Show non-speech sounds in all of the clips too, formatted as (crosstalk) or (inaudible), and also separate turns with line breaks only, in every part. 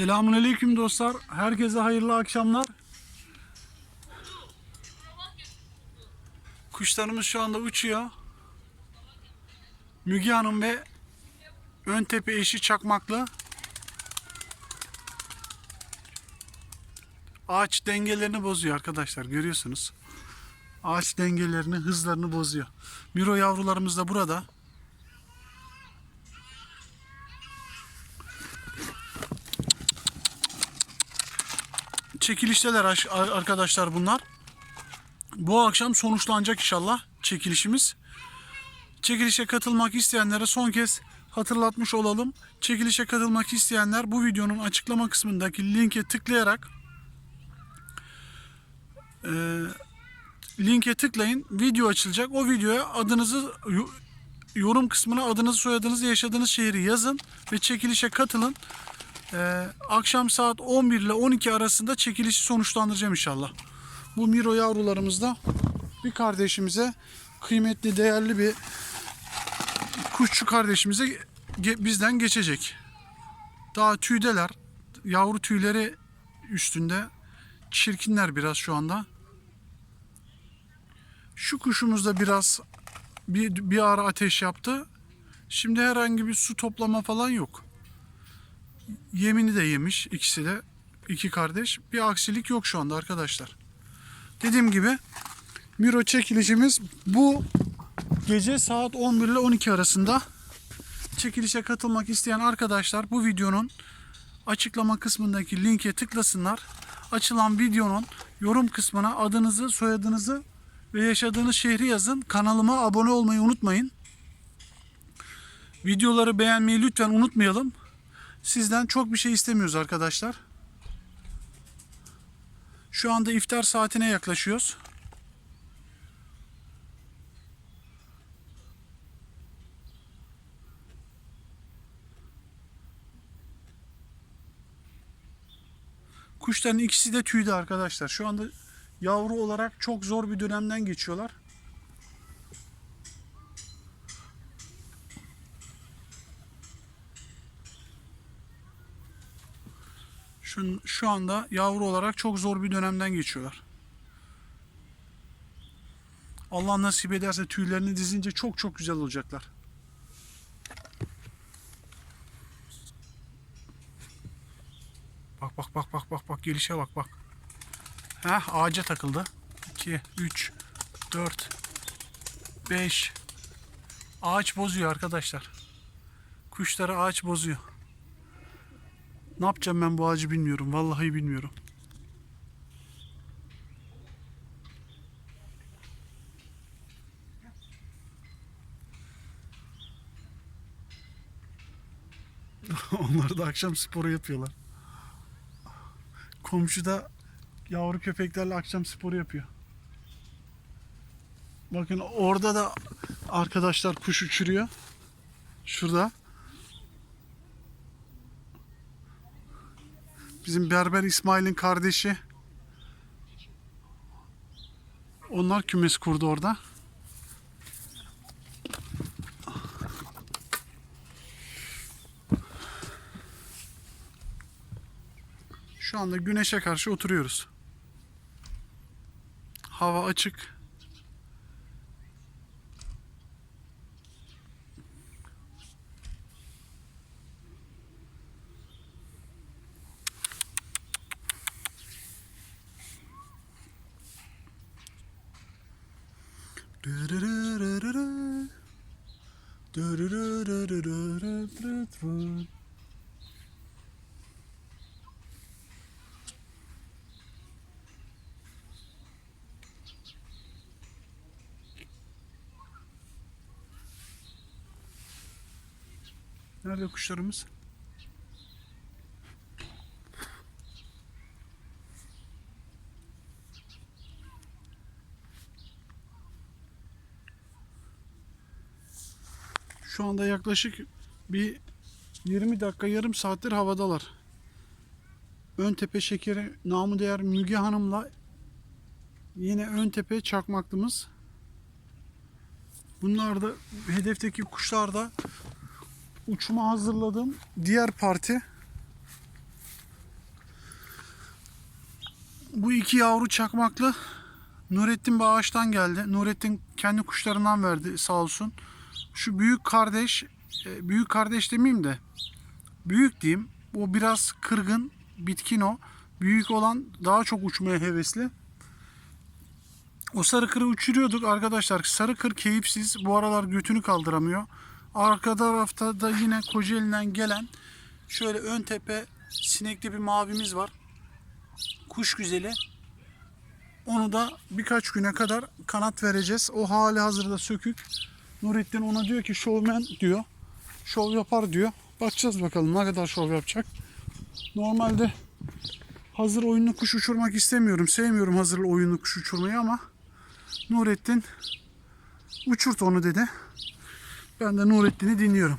Selamünaleyküm dostlar. Herkese hayırlı akşamlar. Kuşlarımız şu anda uçuyor. Müge Hanım ve Öntepe eşi Çakmaklı. Ağaç dengelerini bozuyor arkadaşlar görüyorsunuz. Ağaç dengelerini, hızlarını bozuyor. Miro yavrularımız da burada. Çekilişteler aş- arkadaşlar bunlar. Bu akşam sonuçlanacak inşallah çekilişimiz. Çekilişe katılmak isteyenlere son kez hatırlatmış olalım. Çekilişe katılmak isteyenler bu videonun açıklama kısmındaki linke tıklayarak e, linke tıklayın. Video açılacak. O videoya adınızı yo- yorum kısmına adınızı, soyadınızı, yaşadığınız şehri yazın ve çekilişe katılın. Ee, akşam saat 11 ile 12 arasında çekilişi sonuçlandıracağım inşallah. Bu Miro yavrularımızda bir kardeşimize kıymetli, değerli bir kuşçu kardeşimize ge- bizden geçecek. Daha tüydeler. Yavru tüyleri üstünde. Çirkinler biraz şu anda. Şu kuşumuz da biraz bir, bir ara ateş yaptı. Şimdi herhangi bir su toplama falan yok. Yemini de yemiş ikisi de. iki kardeş. Bir aksilik yok şu anda arkadaşlar. Dediğim gibi Miro çekilişimiz bu gece saat 11 ile 12 arasında çekilişe katılmak isteyen arkadaşlar bu videonun açıklama kısmındaki linke tıklasınlar. Açılan videonun yorum kısmına adınızı, soyadınızı ve yaşadığınız şehri yazın. Kanalıma abone olmayı unutmayın. Videoları beğenmeyi lütfen unutmayalım. Sizden çok bir şey istemiyoruz arkadaşlar. Şu anda iftar saatine yaklaşıyoruz. Kuşların ikisi de tüydü arkadaşlar. Şu anda yavru olarak çok zor bir dönemden geçiyorlar. Şu, şu anda yavru olarak çok zor bir dönemden geçiyorlar. Allah nasip ederse tüylerini dizince çok çok güzel olacaklar. Bak bak bak bak bak bak gelişe bak bak. Heh ağaca takıldı. 2 3 4 5 Ağaç bozuyor arkadaşlar. Kuşları ağaç bozuyor. Ne yapacağım ben bu ağacı bilmiyorum. Vallahi bilmiyorum. (laughs) Onlar da akşam sporu yapıyorlar. Komşu da yavru köpeklerle akşam sporu yapıyor. Bakın orada da arkadaşlar kuş uçuruyor. Şurada. Bizim Berber İsmail'in kardeşi. Onlar kümes kurdu orada. Şu anda güneşe karşı oturuyoruz. Hava açık. Nerede kuşlarımız? Anda yaklaşık bir 20 dakika yarım saattir havadalar. Ön tepe şekeri namı değer Müge Hanım'la yine ön tepe çakmaklımız. Bunlar da hedefteki kuşlar da uçuma hazırladığım diğer parti. Bu iki yavru çakmaklı Nurettin Bağaç'tan geldi. Nurettin kendi kuşlarından verdi sağ olsun. Şu büyük kardeş, e, büyük kardeş demeyeyim de büyük diyeyim. O biraz kırgın, bitkin o. Büyük olan daha çok uçmaya hevesli. O sarı kırı uçuruyorduk arkadaşlar. Sarı kır keyifsiz. Bu aralar götünü kaldıramıyor. Arka tarafta da yine Kocaeli'nden gelen şöyle ön tepe sinekli bir mavimiz var. Kuş güzeli. Onu da birkaç güne kadar kanat vereceğiz. O hali hazırda sökük. Nurettin ona diyor ki şovmen diyor. Şov yapar diyor. Bakacağız bakalım ne kadar şov yapacak. Normalde hazır oyunlu kuş uçurmak istemiyorum. Sevmiyorum hazır oyunlu kuş uçurmayı ama Nurettin uçurt onu dedi. Ben de Nurettin'i dinliyorum.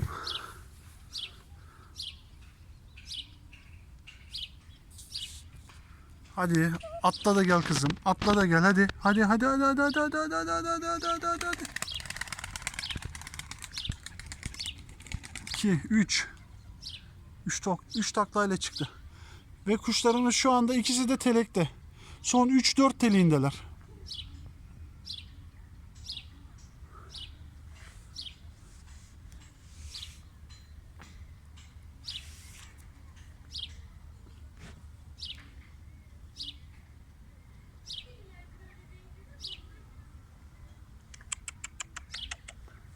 Hadi atla da gel kızım. Atla da gel hadi. Hadi hadi hadi hadi hadi hadi hadi hadi hadi hadi hadi hadi hadi. 2 3 3 tak 3 taklayla çıktı. Ve kuşlarımız şu anda ikisi de telekte. Son 3 4 teliğindeler.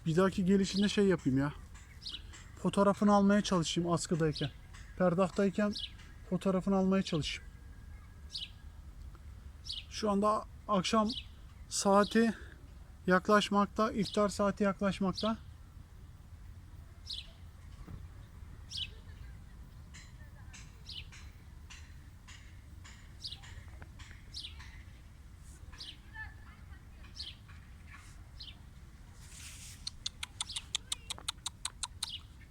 Bir dahaki gelişinde şey yapayım ya. Fotoğrafını almaya çalışayım askıdayken. Perdahtayken fotoğrafını almaya çalışayım. Şu anda akşam saati yaklaşmakta, iftar saati yaklaşmakta.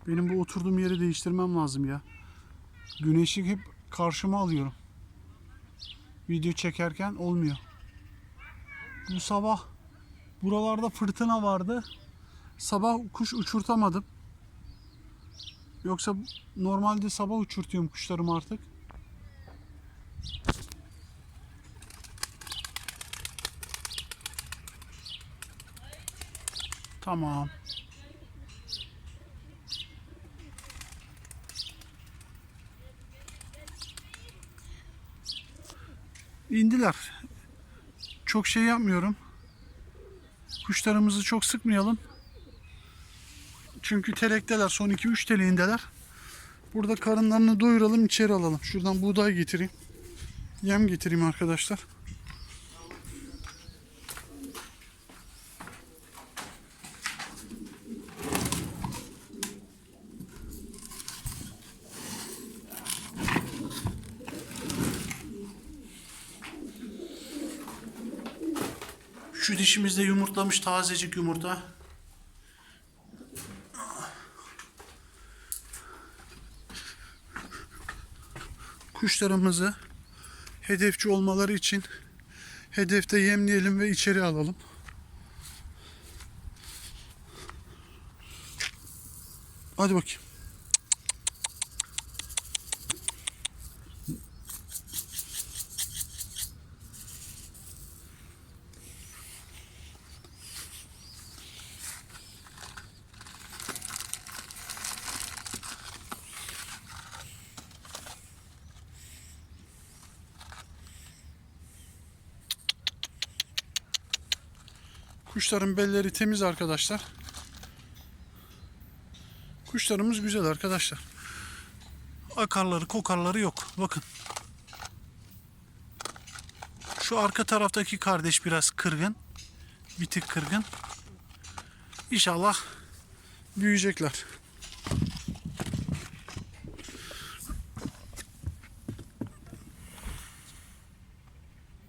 Benim bu oturduğum yeri değiştirmem lazım ya. Güneşi hep karşıma alıyorum. Video çekerken olmuyor. Bu sabah buralarda fırtına vardı. Sabah kuş uçurtamadım. Yoksa normalde sabah uçurtuyorum kuşlarımı artık. Tamam. İndiler. Çok şey yapmıyorum. Kuşlarımızı çok sıkmayalım. Çünkü telekteler. Son 2-3 teleğindeler. Burada karınlarını doyuralım içeri alalım. Şuradan buğday getireyim. Yem getireyim arkadaşlar. Şu dişimizde yumurtlamış tazecik yumurta. Kuşlarımızı hedefçi olmaları için hedefte yemleyelim ve içeri alalım. Hadi bakayım. Kuşların belleri temiz arkadaşlar. Kuşlarımız güzel arkadaşlar. Akarları, kokarları yok. Bakın. Şu arka taraftaki kardeş biraz kırgın. Bir tık kırgın. İnşallah büyüyecekler.